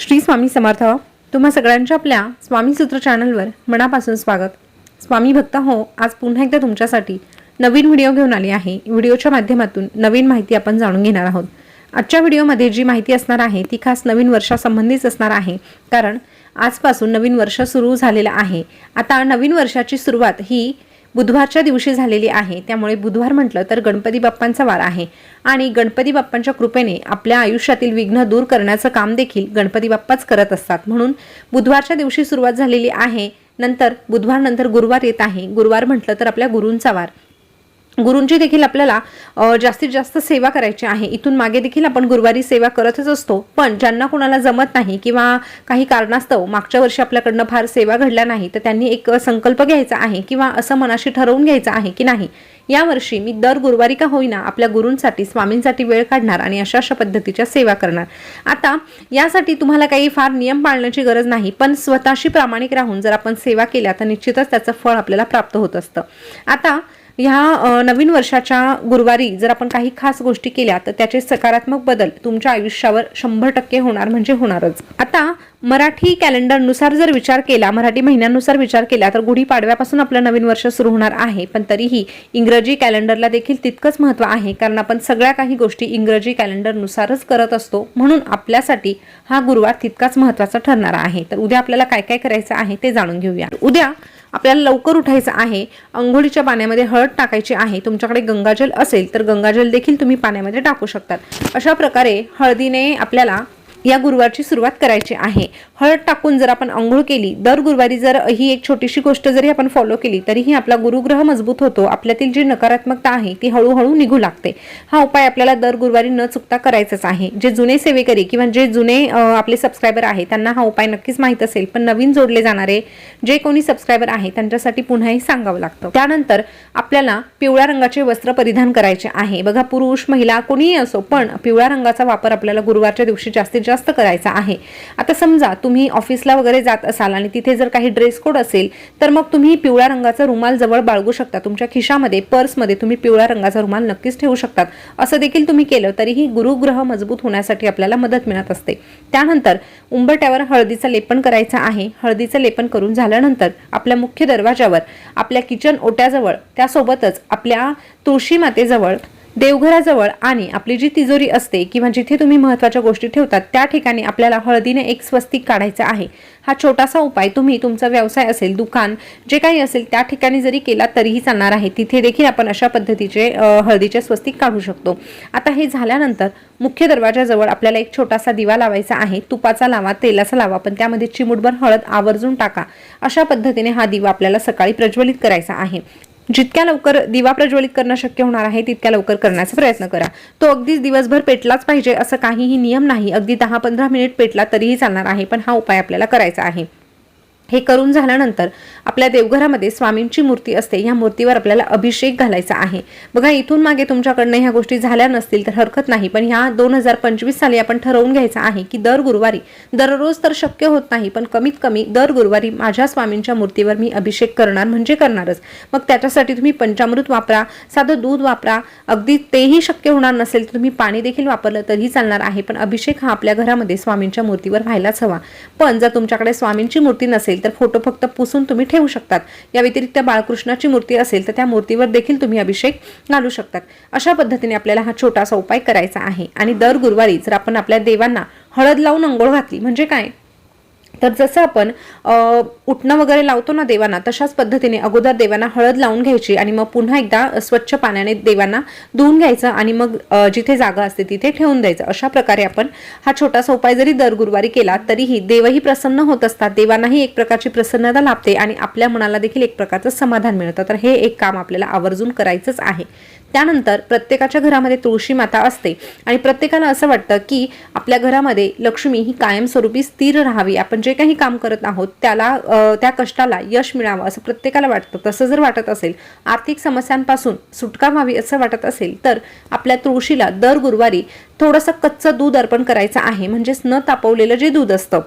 श्री स्वामी समर्थ तुम्हा सगळ्यांच्या आपल्या स्वामी सूत्र चॅनलवर मनापासून स्वागत. स्वामी भक्त हो आज पुन्हा एकदा तुमच्यासाठी नवीन व्हिडिओ घेऊन आली आहे. व्हिडिओच्या माध्यमातून नवीन माहिती आपण जाणून घेणार आहोत. आजच्या व्हिडिओमध्ये जी माहिती असणार आहे ती खास नवीन वर्षासंबंधीच असणार आहे. कारण आजपासून नवीन वर्ष सुरू झालेलं आहे. आता नवीन वर्षाची सुरुवात ही बुधवारच्या दिवशी झालेली आहे. त्यामुळे बुधवार म्हटलं तर गणपती बाप्पांचा वार आहे. आणि गणपती बाप्पांच्या कृपेने आपल्या आयुष्यातील विघ्न दूर करण्याचं काम देखील गणपती बाप्पाच करत असतात. म्हणून बुधवारच्या दिवशी सुरुवात झालेली आहे. नंतर बुधवार नंतर गुरुवार येत आहे. गुरुवार म्हटलं तर आपल्या गुरूंचा वार. गुरूंची देखील आपल्याला जास्तीत जास्त सेवा करायची आहे. इथून मागे देखील आपण गुरुवारी सेवा करतच असतो. पण ज्यांना कोणाला जमत नाही किंवा काही कारणास्तव मागच्या वर्षी आपल्याकडनं फार सेवा घडल्या नाही तर त्यांनी एक संकल्प घ्यायचा आहे किंवा असं मनाशी ठरवून घ्यायचं आहे की नाही यावर्षी मी दर गुरुवारी का होईना आपल्या गुरूंसाठी स्वामींसाठी वेळ काढणार आणि अशा अशा पद्धतीच्या सेवा करणार. आता यासाठी तुम्हाला काही फार नियम पाळण्याची गरज नाही पण स्वतःशी प्रामाणिक राहून जर आपण सेवा केल्या तर निश्चितच त्याचं फळ आपल्याला प्राप्त होत असतं. आता ह्या नवीन वर्षाच्या गुरुवारी जर आपण काही खास गोष्टी केल्या तर त्याचे सकारात्मक बदल तुमच्या आयुष्यावर शंभर टक्के होणार म्हणजे होणारच. आता मराठी कॅलेंडरनुसार जर विचार केला मराठी महिन्यानुसार विचार केला तर गुढीपाडव्यापासून आपलं नवीन वर्ष सुरू होणार आहे. पण तरीही इंग्रजी कॅलेंडरला देखील तितकंच महत्त्व आहे कारण आपण सगळ्या काही गोष्टी इंग्रजी कॅलेंडरनुसारच करत असतो. म्हणून आपल्यासाठी हा गुरुवार तितकाच महत्त्वाचा ठरणार आहे. तर उद्या आपल्याला काय काय करायचं आहे ते जाणून घेऊया. उद्या आपल्याला लवकर उठायचं आहे अंघोळीच्या पाण्यामध्ये हळद टाकायची आहे तुमच्याकडे गंगाजल असेल तर गंगाजल देखील तुम्ही पाण्यामध्ये टाकू शकतात. अशा प्रकारे हळदीने आपल्याला या गुरुवारची सुरुवात करायची आहे. हळद टाकून जर आपण आंघोळ केली दर गुरुवारी जर ही एक छोटीशी गोष्ट जरी आपण फॉलो केली तरीही आपला गुरुग्रह मजबूत होतो. आपल्यातील जी नकारात्मकता आहे ती हळूहळू निघू लागते. हा उपाय आपल्याला दर गुरुवारी न चुकता करायचाच आहे. जे जुने सेवेकरी किंवा जे जुने आपले सबस्क्रायबर आहे त्यांना हा उपाय नक्कीच माहीत असेल. पण नवीन जोडले जाणारे जे कोणी सबस्क्रायबर आहे त्यांच्यासाठी पुन्हाही सांगावं लागतं. त्यानंतर आपल्याला पिवळ्या रंगाचे वस्त्र परिधान करायचे आहे. बघा पुरुष महिला कोणीही असो पण पिवळ्या रंगाचा वापर आपल्याला गुरुवारच्या दिवशी जास्तीत जास्त करायचा आहे. आता समजा तुम्ही ऑफिसला वगैरे जात असाल आणि तिथे जर काही ड्रेस कोड असेल तर मग तुम्ही पिवळ्या रंगाचा रुमाल जवळ बाळगू शकता. तुमच्या खिशामध्ये पर्समध्ये तुम्ही पिवळ्या रंगाचा रुमाल नक्कीच ठेवू शकतात. असं देखील तुम्ही केलं तरीही गुरुग्रह मजबूत होण्यासाठी आपल्याला मदत मिळत असते. त्यानंतर उंबरट्यावर हळदीचं लेपन करायचं आहे. हळदीचं लेपन करून झाल्यानंतर आपल्या मुख्य दरवाजावर आपल्या किचन ओट्याजवळ त्यासोबतच आपल्या तुळशी मातेजवळ देवघराजवळ आणि आपली जी तिजोरी असते किंवा जिथे तुम्ही महत्त्वाच्या गोष्टी ठेवतात त्या ठिकाणी आपल्याला हळदीने एक स्वस्तिक काढायचं आहे. हा छोटासा उपाय तुम्ही तुमचा व्यवसाय असेल दुकान जे काही असेल त्या ठिकाणी जरी केला तरीही चालणार आहे. तिथे देखील आपण अशा पद्धतीचे हळदीचे स्वस्तिक काढू शकतो. आता हे झाल्यानंतर मुख्य दरवाजाजवळ आपल्याला एक छोटासा दिवा लावायचा आहे. तुपाचा लावा तेलाचा लावा पण त्यामध्ये चिमुटभर हळद आवर्जून टाका. अशा पद्धतीने हा दिवा आपल्याला सकाळी प्रज्वलित करायचा आहे. जितक्या लवकर दिवा प्रज्वलित करणं शक्य होणार आहे तितक्या लवकर करण्याचा प्रयत्न करा. तो अगदीच दिवसभर पेटलाच पाहिजे असं काहीही नियम नाही. अगदी दहा पंधरा मिनिट पेटला तरीही चालणार आहे पण हा उपाय आपल्याला करायचा आहे. हे करून झाल्यानंतर आपल्या देवघरामध्ये स्वामींची मूर्ती असते. ह्या मूर्तीवर आपल्याला अभिषेक घालायचा आहे. बघा इथून मागे तुमच्याकडनं ह्या गोष्टी झाल्या नसतील तर हरकत नाही. पण ह्या दोन हजार पंचवीस साली आपण ठरवून घ्यायचं आहे की दर गुरुवारी दररोज तर शक्य होत नाही पण कमीत कमी दर गुरुवारी माझ्या स्वामींच्या मूर्तीवर मी अभिषेक करणार म्हणजे करणारच. मग त्याच्यासाठी तुम्ही पंचामृत वापरा साधं दूध वापरा. अगदी तेही शक्य होणार नसेल तर तुम्ही पाणी देखील वापरलं तरीही चालणार आहे. पण अभिषेक हा आपल्या घरामध्ये स्वामींच्या मूर्तीवर व्हायलाच हवा. पण जर तुमच्याकडे स्वामींची मूर्ती नसेल तर फोटो फक्त पुसून तुम्ही ठेवू शकतात. या व्यतिरिक्त बाळकृष्णाची मूर्ती असेल तर त्या मूर्तीवर देखील तुम्ही अभिषेक घालू शकतात. अशा पद्धतीने आपल्याला हा छोटासा उपाय करायचा आहे. आणि दर गुरुवारी जर आपण आपल्या देवांना हळद लावून अंघोळ घातली म्हणजे काय? तर जसं आपण उठणं वगैरे लावतो ना देवांना तशाच पद्धतीने अगोदर देवांना हळद लावून घ्यायची आणि मग पुन्हा एकदा स्वच्छ पाण्याने देवांना धुवून घ्यायचं आणि मग जिथे जागा असते तिथे ठेवून द्यायचं. अशा प्रकारे आपण हा छोटासा उपाय जरी दर गुरुवारी केला तरीही देवही प्रसन्न होत असतात. देवांनाही एक प्रकारची प्रसन्नता लाभते आणि आपल्या मनाला देखील एक प्रकारचं समाधान मिळतं. तर हे एक काम आपल्याला आवर्जून करायचंच आहे. त्यानंतर प्रत्येकाच्या घरामध्ये तुळशी माता असते आणि प्रत्येकाला असं वाटतं की आपल्या घरामध्ये लक्ष्मी ही कायमस्वरूपी स्थिर राहावी. आपण जे काही काम करत आहोत त्याला त्या कष्टाला यश मिळावं असं प्रत्येकाला वाटतं. तसं जर वाटत असेल आर्थिक समस्यांपासून सुटका व्हावी असं वाटत असेल तर आपल्या तुळशीला दर गुरुवारी थोडंसं कच्चं दूध अर्पण करायचं आहे. म्हणजेच न तापवलेलं जे दूध असतं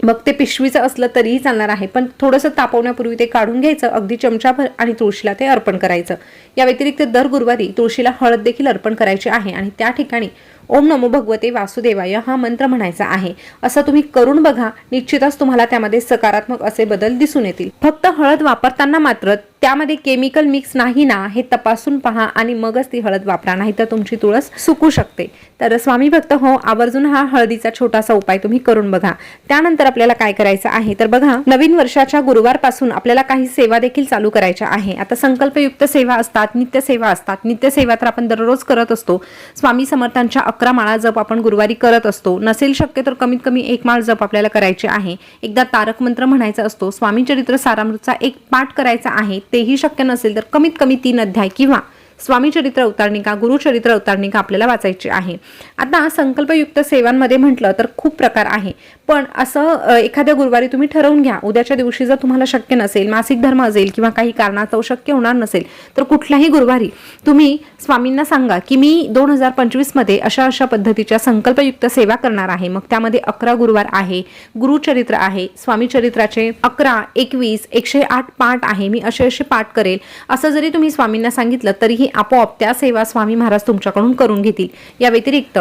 मग ते पिशवीचं असलं तरीही चालणार आहे. पण थोडंसं तापवण्यापूर्वी ते काढून घ्यायचं अगदी चमचाभर आणि तुळशीला ते अर्पण करायचं. या व्यतिरिक्त दर गुरुवारी तुळशीला हळद देखील अर्पण करायची आहे आणि त्या ठिकाणी ओम नमो भगवते वासुदेवाय हा मंत्र म्हणायचा आहे. असं तुम्ही करून बघा निश्चितच तुम्हाला त्यामध्ये सकारात्मक असे बदल दिसून येतील. फक्त हळद वापरताना मात्र त्यामध्ये केमिकल मिक्स नाही ना हे तपासून पहा आणि मगच ती हळद वापरा नाही तर तुमची तुळस सुकू शकते. तर स्वामी भक्त हो आवर्जून हा हळदीचा छोटासा उपाय तुम्ही करून बघा. त्यानंतर आपल्याला काय करायचं आहे? तर बघा नवीन वर्षाच्या गुरुवारपासून आपल्याला काही सेवा देखील चालू करायच्या आहे. आता संकल्पयुक्त सेवा असतात नित्य सेवा असतात. नित्य सेवा तर आपण दररोज करत असतो. स्वामी समर्थांच्या अकरा माळा जप आपण गुरुवारी करत असतो. नसेल शक्य तर कमीत कमी एक माळ जप आपल्याला करायचे आहे. एकदा तारक मंत्र म्हणायचा असतो. स्वामी चरित्र सारामृतचा एक पाठ करायचा आहे. तेही शक्य नसेल तर कमीत कमी तीन अध्याय किंवा स्वामीचरित्र अवतारणिका गुरुचरित्र अवतारणिका आपल्याला वाचायची आहे. आता संकल्पयुक्त सेवांमध्ये म्हटलं तर खूप प्रकार आहे. पण असं एखाद्या गुरुवारी तुम्ही ठरवून घ्या. उद्याच्या दिवशी जर तुम्हाला शक्य नसेल मासिक धर्म असेल किंवा काही कारणास्तव शक्य होणार नसेल तर कुठल्याही गुरुवारी तुम्ही स्वामींना सांगा की मी दोन हजार पंचवीसमध्ये अशा अशा पद्धतीच्या संकल्पयुक्त सेवा करणार आहे. मग त्यामध्ये अकरा गुरुवार आहे गुरुचरित्र आहे स्वामीचरित्राचे अकरा एकवीस एकशे आठ पाठ आहे मी असे असे पाठ करेल. असं जरी तुम्ही स्वामींना सांगितलं तरीही आपोआप त्या सेवा स्वामी महाराज तुमच्याकडून करून घेतील. या व्यतिरिक्त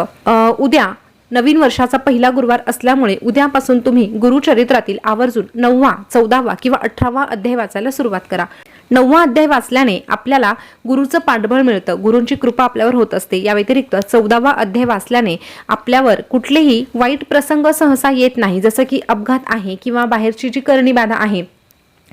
उद्या नवीन वर्षाचा पहिला गुरुवार असल्यामुळे उद्यापासून तुम्ही गुरुचरित्रातील आवर्जून नववा चौदावा किंवा अठरावा अध्याय वाचायला सुरुवात करा. नववा अध्याय वाचल्याने आपल्याला गुरुचं पाठबळ मिळतं. गुरूंची कृपा आपल्यावर होत असते. या व्यतिरिक्त चौदावा अध्याय वाचल्याने आपल्यावर कुठलेही वाईट प्रसंग सहसा येत नाही. जसं की अपघात आहे किंवा बाहेरची जी करणी बाधा आहे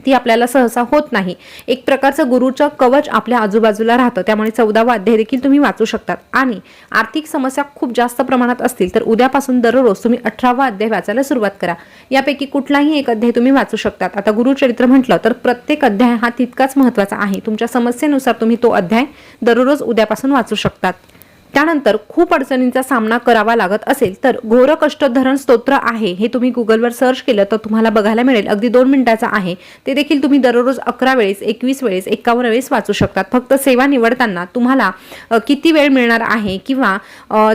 ती आपल्याला सहसा होत नाही. एक प्रकारचं गुरुचं कवच आपल्या आजूबाजूला राहतं. त्यामुळे चौदावा अध्याय देखील तुम्ही वाचू शकतात. आणि आर्थिक समस्या खूप जास्त प्रमाणात असतील तर उद्यापासून दररोज तुम्ही अठरावा अध्याय वाचायला सुरुवात करा. यापैकी कुठलाही एक अध्याय तुम्ही वाचू शकतात. आता गुरुचरित्र म्हटलं तर प्रत्येक अध्याय हा तितकाच महत्त्वाचा आहे. तुमच्या समस्येनुसार तुम्ही तो अध्याय दररोज उद्यापासून वाचू शकतात. त्यानंतर खूप अडचणींचा सामना करावा लागत असेल तर घोर कष्ट धरण स्तोत्र आहे हे तुम्ही गुगलवर सर्च केलं तर तुम्हाला बघायला मिळेल. अगदी दोन मिनिटाचं आहे. ते देखील तुम्ही दररोज अकरा वेळेस एकवीस वेळेस एकावन्न वेळेस वाचू शकतात. फक्त सेवा निवडताना तुम्हाला किती वेळ मिळणार आहे किंवा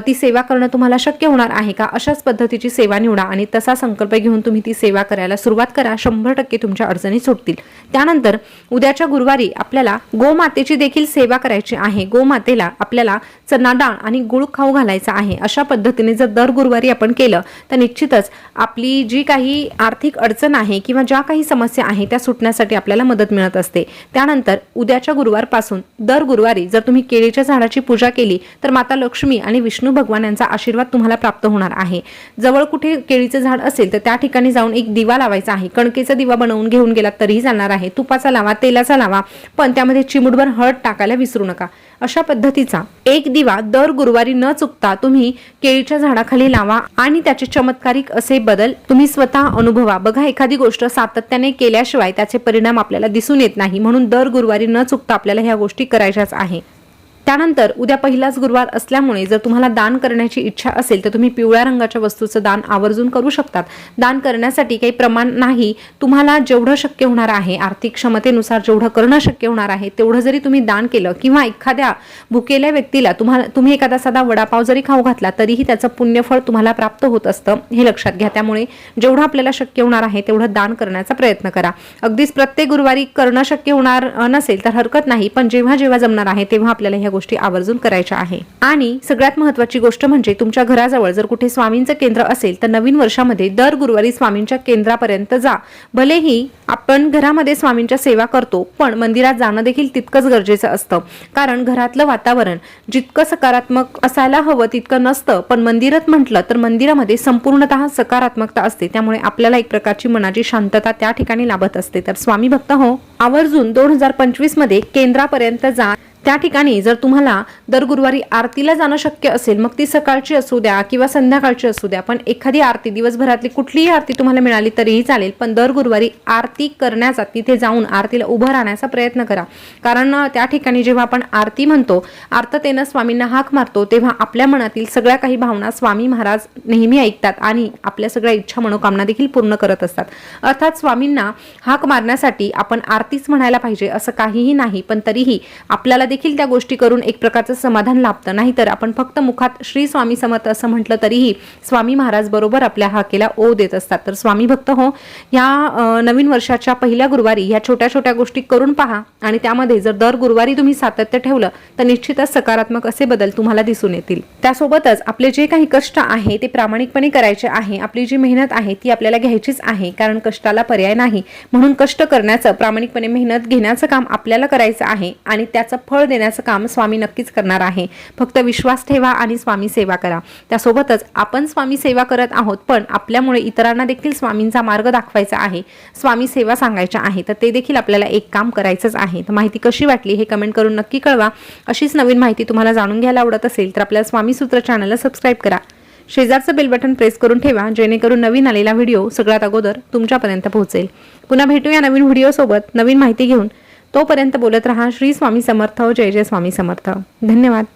ती सेवा करणं तुम्हाला शक्य होणार आहे का? अशाच पद्धतीची सेवा निवडा आणि तसा संकल्प घेऊन तुम्ही ती सेवा करायला सुरुवात करा. शंभर टक्के तुमच्या अडचणी सुटतील. त्यानंतर उद्याच्या गुरुवारी आपल्याला गोमातेची देखील सेवा करायची आहे. गोमातेला आपल्याला चनाडा डाळ आणि गुळ खाऊ घालायचा आहे. अशा पद्धतीने जर दर गुरुवारी आपण केलं तर निश्चितच आपली जी काही आर्थिक अडचण आहे किंवा ज्या काही समस्या आहे त्या सुटण्यासाठी आपल्याला मदत मिळत असते. त्यानंतर उद्याच्या गुरुवारपासून दर गुरुवारी जर तुम्ही केळीच्या झाडाची पूजा केली तर माता लक्ष्मी आणि विष्णू भगवान यांचा आशीर्वाद तुम्हाला प्राप्त होणार आहे. जवळ कुठे केळीचं झाड असेल तर त्या ठिकाणी जाऊन एक दिवा लावायचा आहे. कणकेचा दिवा बनवून घेऊन गेलात तरीही चालणार आहे. तुपाचा लावा तेलाचा लावा पण त्यामध्ये चिमुटभर हळद टाकायला विसरू नका. अशा पद्धतीचा एक दिवा दर गुरुवारी न चुकता तुम्ही केळीच्या झाडाखाली लावा आणि त्याचे चमत्कारिक असे बदल तुम्ही स्वतः अनुभवा. बघा एखादी गोष्ट सातत्याने केल्याशिवाय त्याचे परिणाम आपल्याला दिसून येत नाही. म्हणून दर गुरुवारी न चुकता आपल्याला ह्या गोष्टी करायच्याच आहे. त्यानंतर उद्या पहिलाच गुरुवार असल्यामुळे जर तुम्हाला दान करण्याची इच्छा असेल तर तुम्ही पिवळ्या रंगाच्या वस्तूचं दान आवर्जून करू शकतात. दान करण्यासाठी काही प्रमाण नाही तुम्हाला जेवढं शक्य होणार आहे आर्थिक क्षमतेनुसार जेवढं करणं शक्य होणार आहे तेवढं जरी तुम्ही दान केलं किंवा एखाद्या भुकेल्या व्यक्तीला तुम्हाला तुम्ही एखादा साधा वडापाव जरी खाऊ घातला तरीही त्याचं पुण्यफळ तुम्हाला प्राप्त होत असतं हे लक्षात घ्या. त्यामुळे जेवढं आपल्याला शक्य होणार आहे तेवढं दान करण्याचा प्रयत्न करा. अगदीच प्रत्येक गुरुवारी करणं शक्य होणार नसेल तर हरकत नाही पण जेव्हा जेव्हा जमणार आहे तेव्हा आपल्याला ह्या गोष्टी आवर्जून करायच्या आहे. आणि सगळ्यात महत्वाची गोष्ट म्हणजे तुमच्या घराजवळ जर कुठे स्वामींचं केंद्र असेल तर नवीन वर्षामध्ये दर गुरुवारी स्वामींच्या केंद्रापर्यंत जा. भलेही आपण घरामध्ये स्वामींच्या सेवा करतो पण मंदिरात जाणं देखील तितकंच गरजेचं असतं. कारण घरातलं वातावरण जितकं सकारात्मक असायला हवं तितकं नसतं. पण मंदिरात म्हटलं तर मंदिरामध्ये संपूर्णतः सकारात्मकता असते. त्यामुळे आपल्याला एक प्रकारची मनाची शांतता त्या ठिकाणी लाभत असते. तर स्वामी भक्त हो आवर्जून दोन हजार पंचवीसमध्ये केंद्रापर्यंत जा. त्या ठिकाणी जर तुम्हाला दर गुरुवारी आरतीला जाणं शक्य असेल मग ती सकाळची असू द्या किंवा संध्याकाळची असू द्या पण एखादी आरती दिवसभरातली कुठलीही आरती तुम्हाला मिळाली तरीही चालेल पण दर गुरुवारी आरती करण्याचा तिथे जाऊन आरतीला उभं राहण्याचा प्रयत्न करा. कारण त्या ठिकाणी जेव्हा आपण आरती म्हणतो आर्ततेनं स्वामींना हाक मारतो तेव्हा आपल्या मनातील सगळ्या काही भावना स्वामी महाराज नेहमी ऐकतात आणि आपल्या सगळ्या इच्छा मनोकामना देखील पूर्ण करत असतात. अर्थात स्वामींना हाक मारण्यासाठी आपण आरतीच म्हणायला पाहिजे असं काहीही नाही पण तरीही आपल्याला देखील त्या गोष्टी करून एक प्रकारचं समाधान लाभतं. नाहीतर आपण फक्त मुखात श्री स्वामी समर्थ असं म्हटलं तरीही स्वामी महाराज बरोबर आपल्या हाकेला ओ देत असतात. तर स्वामी भक्त हो या नवीन वर्षाच्या पहिल्या गुरुवारी ह्या छोट्या छोट्या गोष्टी करून पहा आणि त्यामध्ये जर दर गुरुवारी तुम्ही सातत्य ठेवलं तर निश्चितच सकारात्मक असे बदल तुम्हाला दिसून येतील. त्यासोबतच आपले जे काही कष्ट आहे ते प्रामाणिकपणे करायचे आहे आपली जी मेहनत आहे ती आपल्याला घ्यायचीच आहे कारण कष्टाला पर्याय नाही. म्हणून कष्ट करण्याचं प्रामाणिकपणे मेहनत घेण्याचं काम आपल्याला करायचं आहे आणि त्याचं फळ फळ देण्याचं काम स्वामी नक्कीच करणार आहे. फक्त विश्वास ठेवा आणि स्वामी सेवा करा. त्यासोबतच आपण स्वामी सेवा करत आहोत पण आपल्यामुळे इतरांना देखील स्वामींचा मार्ग दाखवायचा आहे. स्वामी सेवा सांगायच्या आहे तर ते देखील आपल्याला एक काम करायचंच आहे. तर माहिती कशी वाटली हे कमेंट करून नक्की कळवा. अशीच नवीन माहिती तुम्हाला जाणून घ्यायला आवडत असेल तर आपल्या स्वामी सूत्र चॅनलला सबस्क्राईब करा. शेजारचं बेल बटन प्रेस करून ठेवा जेणेकरून नवीन आलेला व्हिडिओ सगळ्यात अगोदर तुमच्यापर्यंत पोहोचेल. पुन्हा भेटूया नवीन व्हिडिओसोबत नवीन माहिती घेऊन. तोपर्यंत बोलत रहा. श्री स्वामी समर्थ. जय जय स्वामी समर्थ. धन्यवाद.